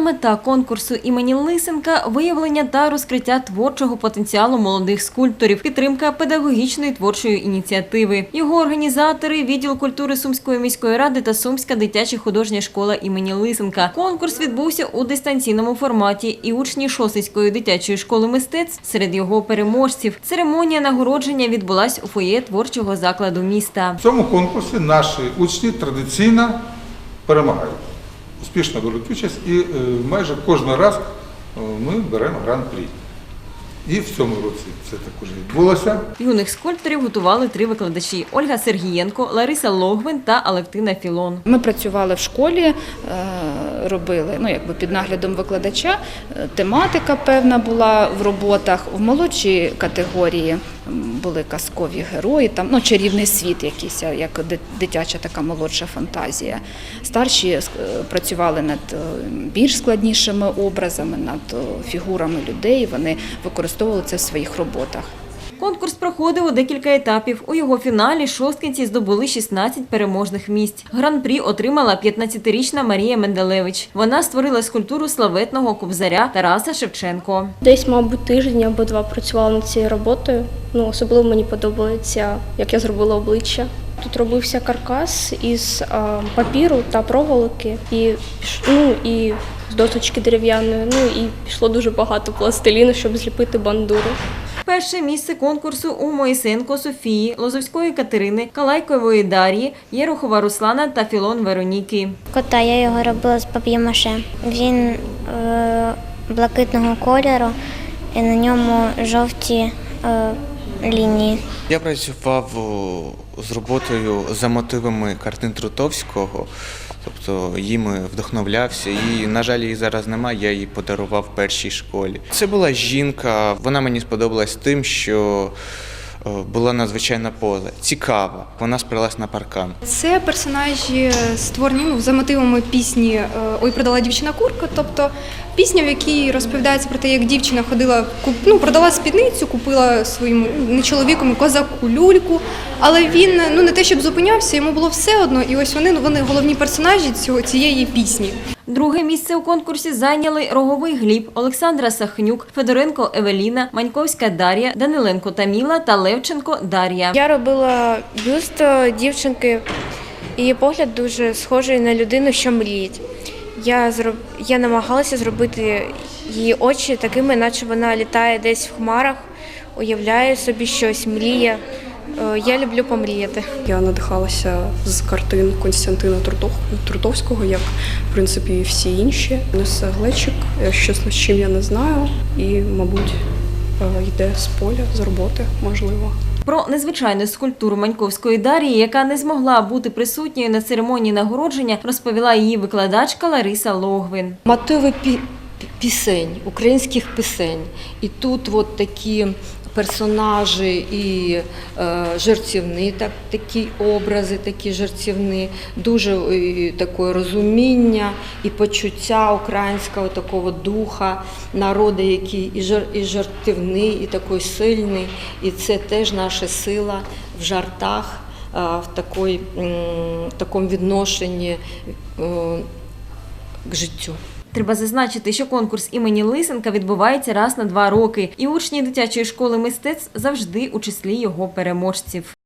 Мета конкурсу імені Лисенка виявлення та розкриття творчого потенціалу молодих скульпторів, підтримка педагогічної творчої ініціативи. Його організатори відділ культури Сумської міської ради та Сумська дитяча художня школа імені Лисенка. Конкурс відбувся у дистанційному форматі, і учні Шосицької дитячої школи мистецтв серед його переможців. Церемонія нагородження відбулась у фоє творчого закладу міста. В цьому конкурсі наші учні традиційно перемагають. Успішно беруть участь і е, майже кожен раз е, ми беремо гран-прі. І в цьому році це також відбулося. Юних скульпторів готували три викладачі: Ольга Сергієнко, Лариса Логвин та Алевтина Філон. Ми працювали в школі, е, робили ну, якби під наглядом викладача. Тематика певна була в роботах. В молодшій категорії були казкові герої, там ну, чарівний світ якийсь, як ди- дитяча така молодша фантазія. Старші е, працювали над е, більш складнішими образами, над е, фігурами людей. Вони використовували це в своїх роботах. Конкурс проходив у декілька етапів. У його фіналі шосткинці здобули 16 переможних місць. Гран-прі отримала 15-річна Марія Менделевич. Вона створила скульптуру славетного кобзаря Тараса Шевченко. Десь, мабуть, тиждень або два працювала над цією роботою. Ну, особливо мені подобається, як я зробила обличчя. Тут робився каркас із а, папіру та проволоки, і ну і з досочки дерев'яної. Ну і пішло дуже багато пластиліну, щоб зліпити бандуру. Перше місце конкурсу у Моїсенко Софії, Лозовської Катерини, Калайкової Дар'ї, Єрухова Руслана та Філон Вероніки. Кота я його робила з пап'ємаше. Він е, блакитного кольору і на ньому жовті е, лінії. Я працював з роботою за мотивами картин Трутовського, тобто їми вдохновлявся. І, на жаль, її зараз немає, я її подарував першій школі. Це була жінка, вона мені сподобалась тим, що е, була надзвичайна поза, цікава. Вона спиралась на паркан. Це персонажі створені ну, за мотивами пісні е, Ой, продала дівчина курка. Тобто пісня, в якій розповідається про те, як дівчина ходила, куп- ну, продала спідницю, купила своєму ну, не чоловікові козаку люльку. Але він ну не те, щоб зупинявся, йому було все одно. І ось вони, вони головні персонажі цього цієї пісні. Друге місце у конкурсі зайняли Роговий Гліб, Олександра Сахнюк, Федоренко Евеліна, Маньковська Дар'я, Даниленко Таміла та Левченко Дар'я. Я робила бюст е, дівчинки. Її погляд дуже схожий на людину, що мріють. Я зроб... я намагалася зробити її очі такими, наче вона літає десь в хмарах, уявляє собі щось, мріє. Е, Я люблю помріяти. Я надихалася з картин Константина Трутов- Трутовського, як в принципі і всі інші. Несе глечик, е, щось з чим я не знаю, і, мабуть, е, йде з поля, з роботи, можливо. Про незвичайну скульптуру Маньковської Дарії, яка не змогла бути присутньою на церемонії нагородження, розповіла її викладачка Лариса Логвин. мотиви пі- пі- пісень, українських пісень. І тут от такі персонажі і е, жартівні, так, такі образи, такі жартівні, дуже е, таке розуміння і почуття українського такого духа, народу, який і, жар, і жартівний, і такий сильний. І це теж наша сила в жартах, е, в такої, м, такому відношенні к життю. Треба зазначити, що конкурс імені Лисенка відбувається раз на два роки, і учні дитячої школи мистецтв завжди у числі його переможців.